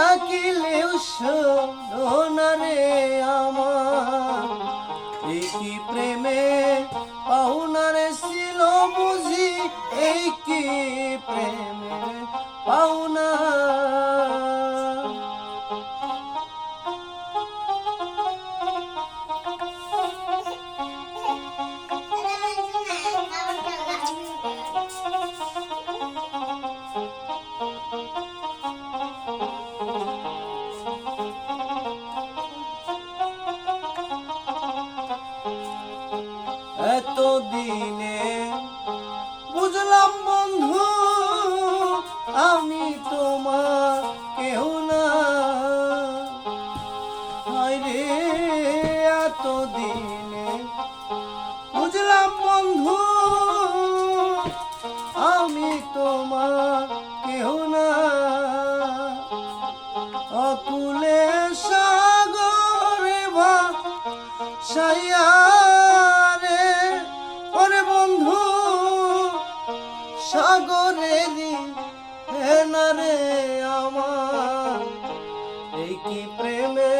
ডাকিলেও শোনো রে আমার। একই প্রেমে পাওনারে সি বুঝলাম বন্ধু, আমি তোমার কেউ না। হায়রে এত দিনে বুঝলাম বন্ধু, আমি তোমার কেউ না। অকুলে সাগরে ভা সাগরেরই হেনারে আমার। এই কি প্রেমে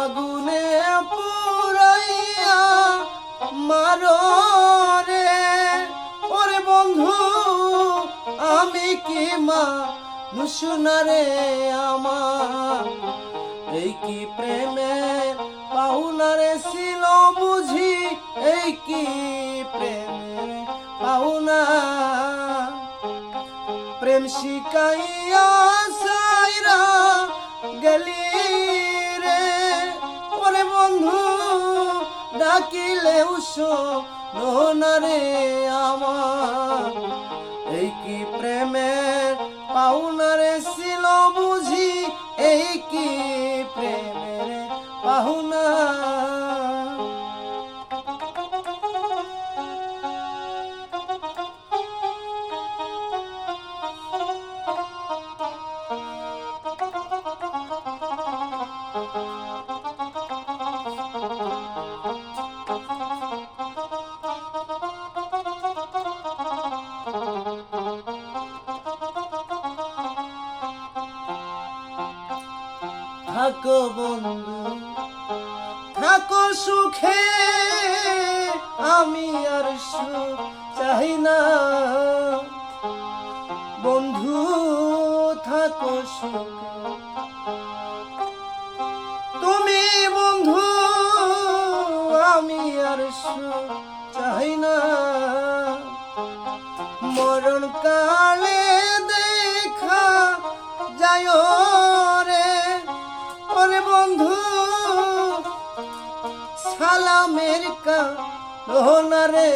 আগুনে পুরাইয়া মারো রে। ওরে বন্ধু, আমি কি মা নুসুনারে আমার? এই কি প্রেমে পাহুনারে ছিল বুঝি? এই কি প্রেমে পাহুনা প্রেম শিকাইয়া সাইরা গেলি উসো আমার। এই কি প্রেমের পাহুনারে ছিল বুঝি এই কি প্রেমের পাহুনা থাকো বন্ধু, থাকো সুখে, আমি আর সুখ চাই না। বন্ধু, থাকো সুখে। তুমি বন্ধু, আমি আর সুখ চাই না। মরণ কালে কাহনা রে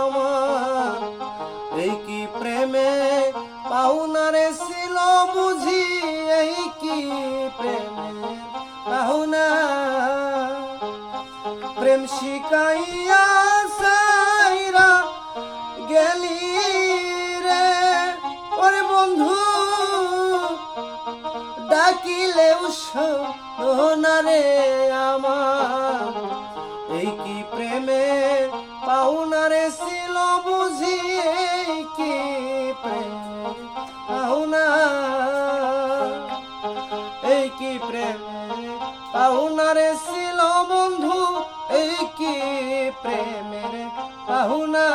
আমার। এই কি প্রেমে পাউনারে ছিল বুঝি, এই কি প্রেমে পাহুনা প্রেম শিকাইয়া সাইরা গেলি রে। ওরে বন্ধু ডাকিলে না রে আমার। পাহুনারে ছিল বন্ধু এই কি প্রেমের পাহুনা?